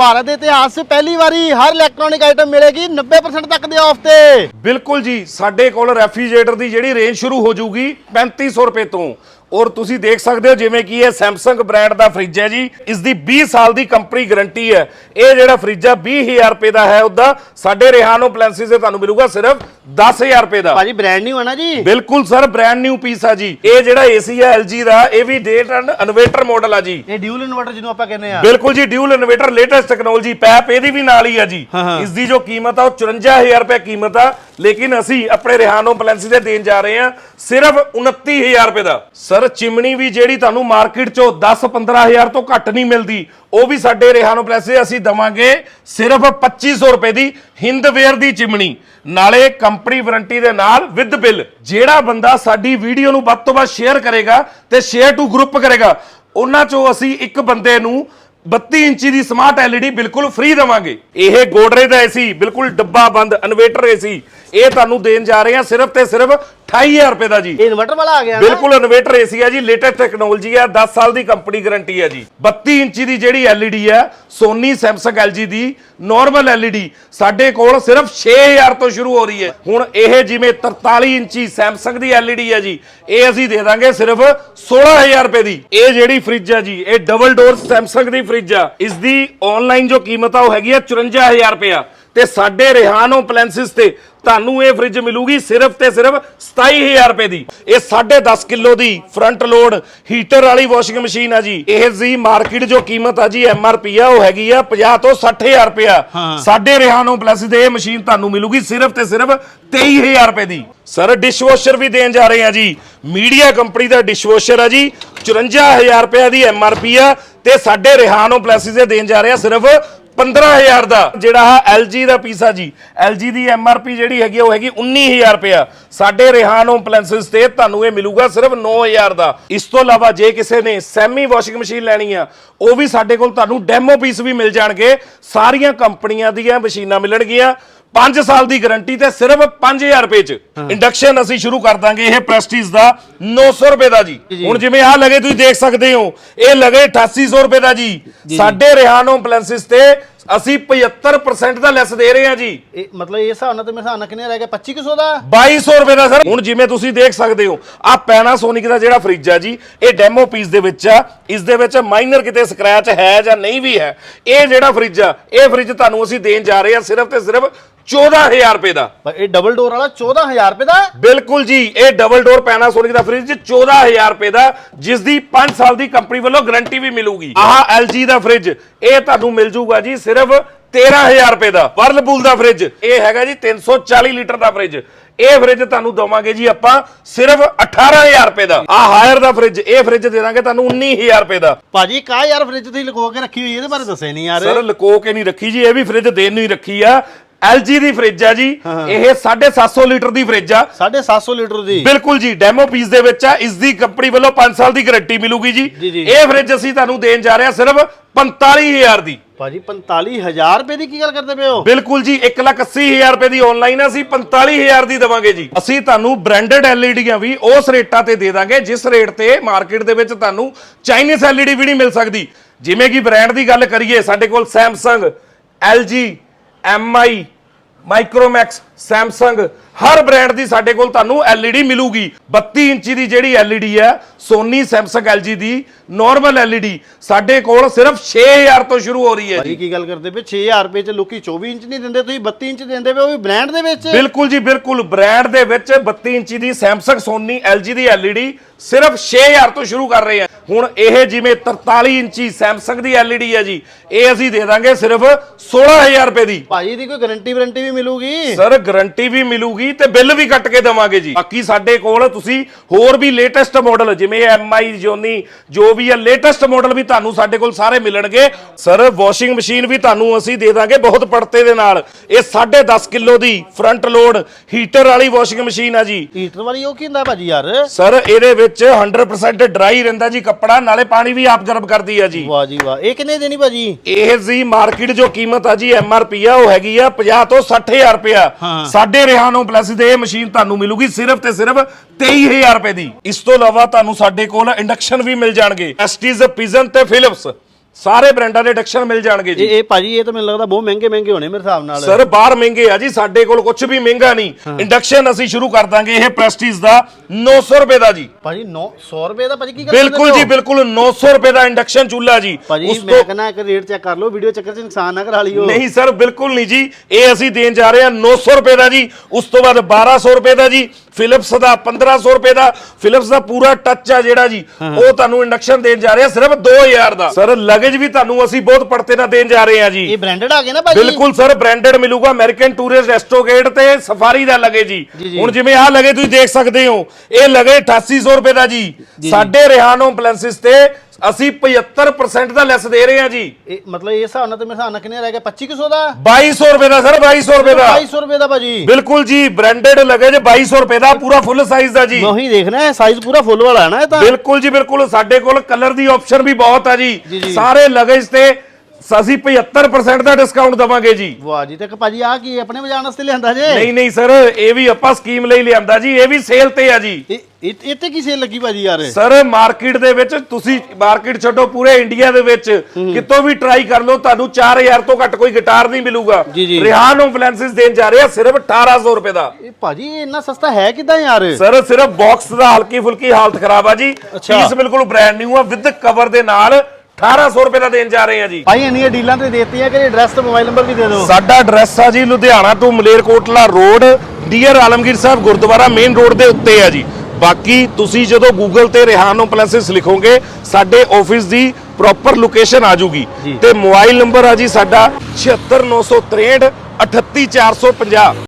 ਭਾਰਤ ਦੇ ਇਤਿਹਾਸ 'ਚ ਪਹਿਲੀ ਵਾਰੀ ਹਰ ਇਲੈਕਟ੍ਰੋਨਿਕ ਆਈਟਮ ਮਿਲੇਗੀ 90% ਤੱਕ ਦੇ ਆਫ ਤੇ। ਬਿਲਕੁਲ ਜੀ, ਸਾਡੇ ਕੋਲ ਰੈਫਰੀਜਰੇਟਰ ਦੀ ਜਿਹੜੀ ਰੇਂਜ ਸ਼ੁਰੂ ਹੋ ਜਾਊਗੀ 3500 ਰੁਪਏ ਤੋਂ। ਔਰ ਤੁਸੀਂ ਦੇਖ ਸਕਦੇ ਹੋ ਜਿਵੇਂ ਕਿ ਇਹ Samsung ਬ੍ਰਾਂਡ ਦਾ ਫ੍ਰਿਜ ਹੈ ਜੀ। ਇਸ ਦੀ 20 ਸਾਲ ਦੀ ਕੰਪਨੀ ਗਾਰੰਟੀ ਹੈ। ਇਹ ਜਿਹੜਾ ਫ੍ਰਿਜ ਆ 20000 ਰੁਪਏ ਦਾ ਹੈ। ਉਹਦਾ ਸਾਡੇ ਰਿਹਾਨੋ ਪਲੈਂਸਿਸ ਦੇ ਤੁਹਾਨੂੰ ਮਿਲੂਗਾ ਸਿਰਫ 10000 ਰੁਪਏ ਦਾ। ਭਾਜੀ ਬ੍ਰਾਂਡ ਨਿਊ ਹੈ ਨਾ ਜੀ? ਬਿਲਕੁਲ ਸਰ ਬ੍ਰਾਂਡ ਨਿਊ ਪੀਸ ਆ ਜੀ। ਇਹ ਜਿਹੜਾ ਏਸੀ ਹੈ LG ਦਾ ਇਹ ਵੀ ਡੇਟ ਐਂਡ ਇਨਵੇਟਰ ਮਾਡਲ ਆ ਜੀ। ਇਹ ਡਿਊਲ ਇਨਵਰਟਰ ਜਿਹਨੂੰ ਆਪਾਂ ਕਹਿੰਦੇ ਆ ਬਿਲਕੁਲ ਜੀ ਡਿਊਲ ਇਨਵੇਟਰ ਲੇਟੈਸਟ ਟੈਕਨੋਲੋਜੀ ਪੈਪ ਇਹਦੀ ਵੀ ਨਾਲ ਹੀ ਆ ਜੀ। ਇਸ ਦੀ ਜੋ ਕੀਮਤ ਆ ਉਹ 54000 ਰੁਪਏ ਕੀਮਤ ਆ। ਲੇਕਿਨ ਅਸੀਂ ਆਪਣੇ ਰਿਹਾਨੋ ਪਲੈਂਸੀ ਦੇ ਦੇਣ ਜਾ ਰਹੇ ਹਾਂ ਸਿਰਫ 29000 ਰੁਪਏ ਦਾ। ਸਰ ਚਿਮਨੀ ਵੀ ਜਿਹੜੀ ਤੁਹਾਨੂੰ ਮਾਰਕੀਟ ਚੋਂ 10-15000 ਤੋਂ ਘੱਟ ਨਹੀਂ ਮਿਲਦੀ, ਉਹ ਵੀ ਸਾਡੇ ਰਿਹਾਨੋ ਪਲੈਸੇ ਅਸੀਂ ਦਵਾਂਗੇ ਸਿਰਫ 2500 ਰੁਪਏ ਦੀ ਹਿੰਦਵੇਅਰ ਦੀ ਚਿਮਨੀ। ਨਾਲੇ ਕੰਪਨੀ ਵਾਰੰਟੀ ਦੇ ਨਾਲ ਵਿਦ ਬਿੱਲ, ਜਿਹੜਾ ਬੰਦਾ ਸਾਡੀ ਵੀਡੀਓ ਨੂੰ ਵੱਧ ਤੋਂ ਵੱਧ ਸ਼ੇਅਰ ਕਰੇਗਾ ਤੇ ਸ਼ੇਅਰ ਟੂ ਗਰੁੱਪ ਕਰੇਗਾ, ਉਹਨਾਂ ਚੋਂ ਅਸੀਂ ਇੱਕ ਬੰਦੇ ਨੂੰ 32 ਇੰਚੀ ਦੀ ਸਮਾਰਟ LED ਬਿਲਕੁਲ ਫ੍ਰੀ ਦਵਾਂਗੇ। ਇਹ ਗੋਡਰੇ ਦਾ ਏਸੀ ਬਿਲਕੁਲ ਡੱਬਾ ਬੰਦ, ਇਨਵੇਟਰ ਏਸੀ ਇਹ ਤੁਹਾਨੂੰ ਦੇਣ ਜਾ ਰਹੇ ਹਾਂ ਸਿਰਫ ਤੇ ਸਿਰਫ 28000 ਰੁਪਏ ਦਾ ਜੀ। ਇਹ ਇਨਵਰਟਰ ਵਾਲਾ ਆ ਗਿਆ ਨਾ। ਬਿਲਕੁਲ ਇਨਵੇਟਰ ਏਸੀ ਹੈ ਜੀ ਲੇਟੈਸਟ ਟੈਕਨੋਲੋਜੀ ਹੈ 10 ਸਾਲ ਦੀ ਕੰਪਨੀ ਗਾਰੰਟੀ ਹੈ ਜੀ। 32 ਇੰਚੀ ਦੀ ਜਿਹੜੀ LED ਹੈ ਸੋਨੀ Samsung LG ਦੀ ਨਾਰਮਲ LED ਸਾਡੇ ਕੋਲ ਸਿਰਫ 6000 ਤੋਂ ਸ਼ੁਰੂ ਹੋ ਰਹੀ ਹੈ। ਹੁਣ ਇਹ ਜਿਵੇਂ 43 ਇੰਚੀ Samsung ਦੀ LED ਹੈ ਜੀ ਇਹ ਅਸੀਂ ਦੇ ਦਾਂਗੇ ਸਿਰਫ 16000 ਰੁਪਏ ਦੀ। ਇਹ ਜਿਹੜੀ ਫ੍ਰਿਜ ਹੈ ਜੀ ਇਹ ਡਬਲ ਡੋਰ Samsung ਦੀ ਫ੍ਰਿਜ ਆ। ਇਸ ਦੀ ਆਨਲਾਈਨ ਜੋ ਕੀਮਤ ਆ ਉਹ ਹੈਗੀ ਆ 54000 ਰੁਪਇਆ ਤੇ ਸਾਡੇ ਰਿਹਾਨੋ ਪਲੈਂਸਿਸ ਤੇ ਤੁਹਾਨੂੰ ਇਹ ਫ੍ਰਿਜ ਮਿਲੂਗੀ ਸਿਰਫ ਤੇ ਸਿਰਫ 27000 ਰੁਪਏ ਦੀ। ਇਹ 10.5 ਕਿਲੋ ਦੀ ਫਰੰਟ ਲੋਡ ਹੀਟਰ ਵਾਲੀ ਵਾਸ਼ਿੰਗ ਮਸ਼ੀਨ ਆ ਜੀ। ਇਹ ਜੀ ਮਾਰਕੀਟ ਜੋ ਕੀਮਤ ਆ ਜੀ ਐਮਆਰਪੀ ਆ ਉਹ ਹੈਗੀ ਆ 50 ਤੋਂ 60000 ਰੁਪਇਆ ਸਾਡੇ ਰਿਹਾਨੋ ਪਲੱਸ ਦੇ ਇਹ ਮਸ਼ੀਨ ਤੁਹਾਨੂੰ ਮਿਲੂਗੀ ਸਿਰਫ ਤੇ ਸਿਰਫ 23000 ਰੁਪਏ ਦੀ। ਸਰ ਡਿਸ਼ਵਾਸ਼ਰ ਵੀ ਦੇਣ ਜਾ ਰਹੇ ਆ ਜੀ। ਮੀਡੀਆ ਕੰਪਨੀ ਦਾ ਡਿਸ਼ਵਾਸ਼ਰ ਆ ਜੀ 54000 ਰੁਪਏ ਦੀ ਐਮਆਰਪੀ ਆ ਤੇ ਸਾਡੇ ਰਿਹਾਨੋ ਪਲੱਸ ਦੇ ਦੇਣ ਜਾ ਰਹੇ ਆ ਸਿਰਫ 15000 ਦਾ। ਜਿਹੜਾ ਆ LG ਦਾ ਪੀਸ ਆ ਜੀ LG ਦੀ MRP ਜਿਹੜੀ ਹੈਗੀ ਆ, ਉਹ ਹੈਗੀ 19000 ਰੁਪਇਆ। ਸਾਡੇ ਰਿਹਾਨੋ ਅਪਲਾਈਐਂਸਸ ਤੇ ਤੁਹਾਨੂੰ ਇਹ ਮਿਲੂਗਾ ਸਿਰਫ 9000 ਦਾ। ਇਸ ਤੋਂ ਇਲਾਵਾ ਜੇ ਕਿਸੇ ਨੇ ਸੈਮੀ ਵਾਸ਼ਿੰਗ ਮਸ਼ੀਨ ਲੈਣੀ ਆ ਉਹ ਵੀ ਸਾਡੇ ਕੋਲ ਤੁਹਾਨੂੰ ਡੈਮੋ ਪੀਸ ਵੀ ਮਿਲ ਜਾਣਗੇ। ਸਾਰੀਆਂ ਕੰਪਨੀਆਂ ਦੀਆਂ ਮਸ਼ੀਨਾਂ ਮਿਲਣਗੀਆਂ। 5 ਸਾਲ ਦੀ ਗਾਰੰਟੀ ਤੇ ਸਿਰਫ 5000 ਰੁਪਏ ਚ ਇੰਡਕਸ਼ਨ ਅਸੀਂ ਸ਼ੁਰੂ ਕਰ ਦਾਂਗੇ ਇਹ ਪ੍ਰੈਸਟੀਜ ਦਾ 900 ਰੁਪਏ ਦਾ ਜੀ। ਹੁਣ ਜਿਵੇਂ ਆਹ ਲਗੇ ਤੁਸੀਂ ਦੇਖ ਸਕਦੇ ਹੋ ਇਹ ਲਗੇ 8800 ਰੁਪਏ ਦਾ ਜੀ। ਸਾਡੇ ਰਿਹਾਨੋ ਅਪਲਾਈਐਂਸਸ ਤੇ ਅਸੀਂ 75% ਦਾ ਲੈਸ ਦੇ ਰਹੇ ਹਾਂ ਜੀ। ਇਹ ਮਤਲਬ ਇਹ ਹਿਸਾਬ ਨਾਲ ਤੇ ਮੇਰੇ ਹਿਸਾਬ ਨਾਲ ਕਿੰਨੇ ਰਹਿ ਗਿਆ 2500 ਦਾ? 2200 ਰੁਪਏ ਦਾ ਸਰ। ਹੁਣ ਜਿਵੇਂ ਤੁਸੀਂ ਦੇਖ ਸਕਦੇ ਹੋ ਆ ਪੈਨਾਸੋਨਿਕ ਦਾ ਜਿਹੜਾ ਫ੍ਰਿਜ ਆ ਜੀ ਇਹ ਡੈਮੋ ਪੀਸ ਦੇ ਵਿੱਚ ਆ। ਇਸ ਦੇ ਵਿੱਚ ਮਾਈਨਰ ਕਿਤੇ ਸਕ੍ਰੈਚ ਹੈ ਜਾਂ ਨਹੀਂ ਵੀ ਹੈ ਇਹ ਜਿਹੜਾ ਫ੍ਰਿਜ ਆ ਇਹ ਫ੍ਰਿਜ ਤੁਹਾਨੂੰ ਅਸੀਂ ਦੇਣ ਜਾ ਰਹੇ ਹਾਂ ਸਿਰਫ ਤੇ ਸਿਰਫ 14000 ਰੁਪਏ ਦਾ। ਪਰ ਇਹ ਡਬਲ ਡੋਰ ਵਾਲਾ 14000 ਰੁਪਏ ਦਾ? ਬਿਲਕੁਲ ਜੀ ਇਹ ਡਬਲ ਡੋਰ ਪੈਨਾਸੋਨਿਕ ਦਾ ਫ੍ਰਿਜ 14000 ਰੁਪਏ ਦਾ ਜਿਸ ਦੀ 5 ਸਾਲ ਦੀ ਕੰਪਨੀ ਵੱਲੋਂ ਗਾਰੰਟੀ ਵੀ ਮਿਲੂਗੀ। ਆਹ LG ਦਾ ਫ੍ਰਿਜ ਇਹ ਤੁਹਾਨੂੰ ਮਿਲ ਜੂਗਾ ਜੀ ਸਿਰਫ 13000 ਰੁਪਏ ਦਾ ਵਰਲਪੂਲ ਦਾ ਫ੍ਰਿਜ। ਇਹ ਹੈਗਾ ਜੀ 340 ਲੀਟਰ ਦਾ ਫ੍ਰਿਜ। ਇਹ ਫ੍ਰਿਜ ਤੁਹਾਨੂੰ ਦਵਾਂਗੇ ਜੀ ਆਪਾਂ ਸਿਰਫ 18000 ਰੁਪਏ ਦਾ। ਆ ਹਾਇਰ ਦਾ ਫ੍ਰਿਜ ਇਹ ਫ੍ਰਿਜ ਦੇ ਦਾਂਗੇ ਤੁਹਾਨੂੰ 19000 ਰੁਪਏ ਦਾ। ਭਾਜੀ ਕਾ ਯਾਰ ਫ੍ਰਿਜ ਤੁਸੀਂ ਲਗੋ ਕੇ ਰੱਖੀ ਹੋਈ ਇਹਦੇ ਬਾਰੇ ਦੱਸੇ ਨਹੀਂ ਯਾਰ। ਸਰ ਲਕੋ ਕੇ ਨਹੀਂ ਰੱਖੀ ਜੀ ਇਹ ਵੀ ਫ੍ਰਿਜ ਦੇਣ ਨੂੰ ਹੀ ਰੱਖੀ ਆ। LG ਦੀ ਫ੍ਰਿਜ ਆ ਜੀ ਇਹ 750 ਲੀਟਰ ਦੀ ਫ੍ਰਿਜ ਆ। 750 ਲੀਟਰ ਦੀ। ਬਿਲਕੁਲ ਜੀ ਡੈਮੋ ਪੀਸ ਦੇ ਵਿੱਚ ਆ ਇਸ ਦੀ ਕੰਪਨੀ ਵੱਲੋਂ 5 ਸਾਲ ਦੀ ਗਾਰੰਟੀ ਮਿਲੂਗੀ ਜੀ। ਇਹ ਫ੍ਰਿਜ ਅਸੀਂ ਤੁਹਾਨੂੰ ਦੇਣ ਜਾ ਰਹੇ ਹਾਂ ਸਿਰਫ 45000 ਦੀ। ਭਾਜੀ 45000 ਰੁਪਏ ਦੀ ਕੀ ਗੱਲ ਕਰਦੇ ਪਏ ਹੋ? ਬਿਲਕੁਲ ਜੀ 180000 ਰੁਪਏ ਦੀ ਆਨਲਾਈਨ ਅਸੀਂ 45000 ਦੀ ਦਵਾਂਗੇ ਜੀ। ਅਸੀਂ ਤੁਹਾਨੂੰ ਬ੍ਰਾਂਡਡ ਐਲਈਡੀਆਂ ਵੀ ਉਸ ਰੇਟਾਂ ਤੇ ਦੇ ਦਾਂਗੇ, ਜਿਸ ਰੇਟ ਤੇ ਮਾਰਕੀਟ ਦੇ ਵਿੱਚ ਤੁਹਾਨੂੰ ਚਾਈਨੀਜ਼ ਐਲਈਡੀ ਵੀ ਨਹੀਂ ਮਿਲ ਸਕਦੀ। ਜਿਵੇਂ ਕਿ ਬ੍ਰਾਂਡ ਦੀ ਗੱਲ ਕਰੀਏ, ਸਾਡੇ ਕੋਲ Samsung LG MI Micromax Samsung ਹਰ ਬ੍ਰਾਂਡ ਦੀ ਸਾਡੇ ਕੋਲ ਤੁਹਾਨੂੰ LED ਮਿਲੂਗੀ। 32 ਇੰਚੀ ਦੀ ਜਿਹੜੀ LED ਹੈ Sony Samsung LG ਦੀ ਨਾਰਮਲ LED ਸਾਡੇ ਕੋਲ ਸਿਰਫ 6000 ਤੋਂ ਸ਼ੁਰੂ ਹੋ ਰਹੀ ਹੈ ਭਾਜੀ ਕੀ ਗੱਲ ਕਰਦੇ ਪਏ? 6000 ਰੁਪਏ ਚ ਲੋਕੀ 24 ਇੰਚ ਨਹੀਂ ਦਿੰਦੇ ਤੁਸੀਂ 32 ਇੰਚ ਦਿੰਦੇ ਪਏ ਉਹ ਵੀ ਬ੍ਰਾਂਡ ਦੇ ਵਿੱਚ? ਬਿਲਕੁਲ ਜੀ ਬਿਲਕੁਲ। ਬ੍ਰਾਂਡ ਦੇ ਵਿੱਚ 32 ਇੰਚੀ ਦੀ Samsung Sony LG ਦੀ LED ਸਿਰਫ 6000 ਤੋਂ ਸ਼ੁਰੂ ਕਰ ਰਹੇ ਹਾਂ। ਹੁਣ ਇਹ ਜਿਵੇਂ 43 ਇੰਚੀ Samsung ਦੀ LED ਹੈ ਜੀ ਇਹ ਅਸੀਂ ਦੇ ਦਾਂਗੇ ਸਿਰਫ 16000 ਰੁਪਏ ਦੀ। ਭਾਜੀ ਦੀ ਕੋਈ ਗਾਰੰਟੀ ਵਾਰੰਟੀ ਵੀ ਮਿਲੂਗੀ? ਸਰ ਗਾਰੰਟੀ ਵੀ ਮਿਲੂਗੀ ਤੇ ਬਿੱਲ ਵੀ ਕੱਟ ਕੇ ਦੇਵਾਂਗੇ ਜੀ। ਬਾਕੀ ਸਾਡੇ ਕੋਲ ਤੁਸੀਂ ਹੋਰ ਵੀ ਲੇਟੈਸਟ ਮਾਡਲ ਜਿਵੇਂ MI ਜੋਨੀ ਜੋ ਵੀ ਹੈ ਲੇਟੈਸਟ ਮਾਡਲ ਵੀ ਤੁਹਾਨੂੰ ਸਾਡੇ ਕੋਲ ਸਾਰੇ ਮਿਲਣਗੇ। ਸਰ ਵਾਸ਼ਿੰਗ ਮਸ਼ੀਨ ਵੀ ਤੁਹਾਨੂੰ ਅਸੀਂ ਦੇ ਦਾਂਗੇ ਬਹੁਤ ਪੜਤੇ ਦੇ ਨਾਲ। ਇਹ 10.5 ਕਿਲੋ ਦੀ ਫਰੰਟ ਲੋਡ ਹੀਟਰ ਵਾਲੀ ਵਾਸ਼ਿੰਗ ਮਸ਼ੀਨ ਆ ਜੀ। ਹੀਟਰ ਵਾਲੀ ਉਹ ਕੀ ਹੁੰਦਾ ਭਾਜੀ ਯਾਰ? ਸਰ ਇਹਦੇ ਵਿੱਚ 100% ਡਰਾਈ ਰਹਿੰਦਾ ਜੀ ਕੱਪੜਾ। ਨਾਲੇ ਪਾਣੀ ਵੀ ਆਪ ਗਰਮ ਕਰਦੀ ਆ ਜੀ। ਵਾਹ ਜੀ ਵਾਹ। ਇਹ ਕਿੰਨੇ ਦੇਣੀ ਭਾਜੀ? ਇਹ ਜੀ ਮਾਰਕੀਟ ਜੋ ਕੀਮਤ ਆ ਜੀ ਐਮਆਰਪੀ ਆ ਉਹ ਹੈਗੀ ਆ 50 ਤੋਂ 60000 ਰੁਪਇਆ। ਸਾਡੇ ਰਿਹਾਨੋ ਪਲੱਸ ਦੇ ਇਹ ਮਸ਼ੀਨ ਤੁਹਾਨੂੰ ਮਿਲੂਗੀ ਸਿਰਫ ਤੇ ਸਿਰਫ 23000 ਰੁਪਏ ਦੀ। ਇਸ ਤੋਂ ਇਲਾਵਾ ਤੁਹਾਨੂੰ ਸਾਡੇ ਕੋਲ ਇੰਡਕਸ਼ਨ ਵੀ ਮਿਲ ਜਾਣਗੇ। ਐਸਟੀਜ਼ ਪਿਜਨ ਤੇ ਫਿਲਿਪਸ ਸਾਰੇ ਬ੍ਰਾਂਡਾਂ ਦੇ ਇੰਡਕਸ਼ਨ ਮਿਲ ਜਾਣਗੇ ਜੀ। ਇਹ ਇਹ ਭਾਜੀ ਇਹ ਤਾਂ ਮੈਨੂੰ ਲੱਗਦਾ ਬਹੁਤ ਮਹਿੰਗੇ ਮਹਿੰਗੇ ਹੋਣੇ ਮੇਰੇ ਹਿਸਾਬ ਨਾਲ। ਸਰ ਬਾਹਰ ਮਹਿੰਗੇ ਆ ਜੀ ਸਾਡੇ ਕੋਲ ਕੁਝ ਵੀ ਮਹਿੰਗਾ ਨਹੀਂ। ਇੰਡਕਸ਼ਨ ਅਸੀਂ ਸ਼ੁਰੂ ਕਰ ਦਾਂਗੇ ਇਹ ਪ੍ਰੈਸਟੀਜ ਦਾ 900 ਰੁਪਏ ਦਾ ਜੀ। ਭਾਜੀ 900 ਰੁਪਏ ਦਾ ਭਾਜੀ ਕੀ ਕਰਦੇ ਬਿਲਕੁਲ ਜੀ ਬਿਲਕੁਲ 900 ਰੁਪਏ ਦਾ ਇੰਡਕਸ਼ਨ ਚੁੱਲ੍ਹਾ ਜੀ। ਭਾਜੀ ਮੈਂ ਕਹਿੰਦਾ ਇੱਕ ਰੇਟ ਚੈੱਕ ਕਰ ਲਓ ਵੀਡੀਓ ਚੱਕਰ 'ਚ ਨੁਕਸਾਨ ਨਾ ਕਰਾ ਲਿਓ। ਨਹੀਂ ਸਰ ਬਿਲਕੁਲ ਨਹੀਂ ਜੀ। ਇਹ ਅਸੀਂ ਦੇਣ ਜਾ ਰਹੇ ਹਾਂ 900 ਰੁਪਏ ਦਾ ਜੀ। ਉਸ ਤੋਂ ਬਾਅਦ 1200 ਰੁਪਏ ਦਾ ਜੀ। ਫਿਲਿਪਸ ਦਾ 1500 ਰੁਪਏ ਦਾ। ਫਿਲਿਪਸ ਦਾ ਪੂਰਾ ਟੱਚ ਆ ਜਿਹੜਾ ਜੀ। ਉਹ ਤੁਹਾਨੂੰ ਇੰਡਕਸ਼ਨ ਦੇਣ ਜਾ ਰਹੇ ਹਾਂ ਸਿਰਫ 2000 ਦਾ। ਸਰ ਲਗੇਜ ਵੀ ਤੁਹਾਨੂੰ ਅਸੀਂ ਬਹੁਤ ਪੜਤੇ ਨਾਲ ਦੇਣ ਜਾ ਰਹੇ ਹਾਂ ਜੀ। ਇਹ ਬ੍ਰਾਂਡਡ ਆ ਗਏ ਨਾ ਭਾਜੀ? ਬਿਲਕੁਲ ਸਰ ਬ੍ਰਾਂਡਡ ਮਿਲੂਗਾ ਅਮਰੀਕਨ ਟੂਰਿਸਟ ਐਸਟੋਗੇਟ ਤੇ ਸਫਾਰੀ ਦਾ ਲਗੇ ਜੀ। ਹੁਣ ਜਿਵੇਂ ਆਹ ਲਗੇ ਤੁਸੀਂ ਦੇਖ ਸਕਦੇ ਹੋ ਇਹ ਲਗੇ 8800 ਰੁਪਏ ਦਾ ਜੀ। ਸਾਡੇ ਰਿਹਾਨੋ ਪਲੈਂਸਿਸ ਤੇ ਅਸੀਂ 75% ਦਾ ਲੈਸ ਦੇ ਰਹੇ ਹਾਂ ਜੀ। ਇਹ ਮਤਲਬ ਇਹ ਹਿਸਾਬ ਨਾਲ ਤੇ ਮੇਰੇ ਹਿਸਾਬ ਨਾਲ ਕਿੰਨੇ ਰਹਿ ਗਿਆ 2500 ਦਾ? 2200 ਰੁਪਏ ਦਾ ਸਰ 2200 ਰੁਪਏ ਦਾ। 2200 ਰੁਪਏ ਦਾ ਭਾਜੀ। ਬਿਲਕੁਲ ਜੀ ਬ੍ਰਾਂਡਡ ਲਗੇ ਜੇ 2200 ਰੁਪਏ ਦਾ ਪੂਰਾ ਫੁੱਲ ਸਾਈਜ਼ ਦਾ ਜੀ। ਮੈਂ ਉਹੀ ਦੇਖਣਾ ਹੈ ਸਾਈਜ਼ ਪੂਰਾ ਫੁੱਲ ਵਾਲਾ ਹੈ ਨਾ ਇਹ ਤਾਂ। ਬਿਲਕੁਲ ਜੀ ਬਿਲਕੁਲ। ਸਾਡੇ ਕੋਲ ਕਲਰ ਦੀ ਆਪਸ਼ਨ ਵੀ ਬਹੁਤ ਆ ਜੀ। ਸਾਰੇ ਲਗੇਜ ਤੇ ਅਸੀਂ 75% ਦਾ ਡਿਸਕਾਊਂਟ ਦਵਾਂਗੇ ਜੀ। ਵਾਹ ਜੀ ਤੇ ਇੱਕ ਭਾਜੀ ਆ ਕੀ ਆਪਣੇ ਵਜਾਣ ਵਾਸਤੇ ਲਿਆਂਦਾ ਜੇ? ਨਹੀਂ ਨਹੀਂ ਸਰ ਇਹ ਵੀ ਆਪਾਂ ਸਕੀਮ ਲਈ ਲਿਆਂਦਾ ਜੀ ਇਹ ਵੀ ਸੇਲ ਤੇ ਆ ਜੀ। ਇਹ ਇਹ- ਇਹ ਤੇ ਕੀ ਸੇਲ ਲੱਗੀ ਭਾਜੀ ਯਾਰ? ਸਰ ਮਾਰਕੀਟ ਦੇ ਵਿੱਚ ਤੁਸੀਂ ਮਾਰਕੀਟ ਛੱਡੋ ਪੂਰੇ ਇੰਡੀਆ ਦੇ ਵਿੱਚ। ਕਿਤੋਂ ਵੀ ਟਰਾਈ ਕਰ ਲਓ ਤੁਹਾਨੂੰ 4000 ਤੋਂ ਘੱਟ ਕੋਈ ਗਿਟਾਰ ਨਹੀਂ ਮਿਲੂਗਾ। ਜੀ, ਜੀ। ਰਿਹਾਨ ਓਫਲੈਂਸਿਸ ਦੇਣ ਜਾ ਰਹੇ ਆ ਸਿਰਫ 1800 ਰੁਪਏ ਦਾ। ਇਹ ਭਾਜੀ ਇਹ ਇੰਨਾ ਸਸਤਾ ਹੈ ਕਿਦਾਂ ਯਾਰ? ਸਰ ਸਿਰਫ ਬਾਕਸ ਦਾ ਹਲਕੀ ਫੁਲਕੀ ਹਾਲਤ ਖਰਾਬ ਆ ਜੀ। ਅੱਛਾ। ਪੀਸ ਬਿਲਕੁਲ ਬ੍ਰਾਂਡ ਨਿਊ ਆ ਵਿਦ ਕਵਰ ਦੇ ਨਾਲ 1800 ਰੁਪਏ ਦਾ ਦੇਣ ਜਾ ਰਹੇ ਆ ਜੀ। ਭਾਈ ਇੰਨੀਆਂ ਡੀਲਾਂ ਤੇ ਦੇਤੀਆਂ ਕਿ ਐਡਰੈਸ ਤੇ ਮੋਬਾਈਲ ਨੰਬਰ ਵੀ ਦੇ ਦਿਓ। ਸਾਡਾ ਐਡਰੈਸ ਆ ਜੀ ਲੁਧਿਆਣਾ ਤੋਂ ਮਲੇਰਕੋਟਲਾ ਰੋਡ ਡੀਅਰ ਆਲਮਗੀਰ ਸਾਹਿਬ ਗੁਰਦੁਆਰਾ ਮੇਨ ਰੋਡ ਦੇ ਉੱਤੇ ਆ ਜੀ। ਬਾਕੀ ਤੁਸੀਂ ਜਦੋਂ ਗੂਗਲ ਤੇ ਰਿਹਾਨੋ ਪਲੈਸਿਸ ਲਿਖੋਗੇ ਸਾਡੇ ਆਫਿਸ ਦੀ ਪ੍ਰੋਪਰ ਲੋਕੇਸ਼ਨ ਆ ਜੂਗੀ। ਤੇ ਮੋਬਾਈਲ ਨੰਬਰ ਆ ਜੀ ਸਾਡਾ 76963 38450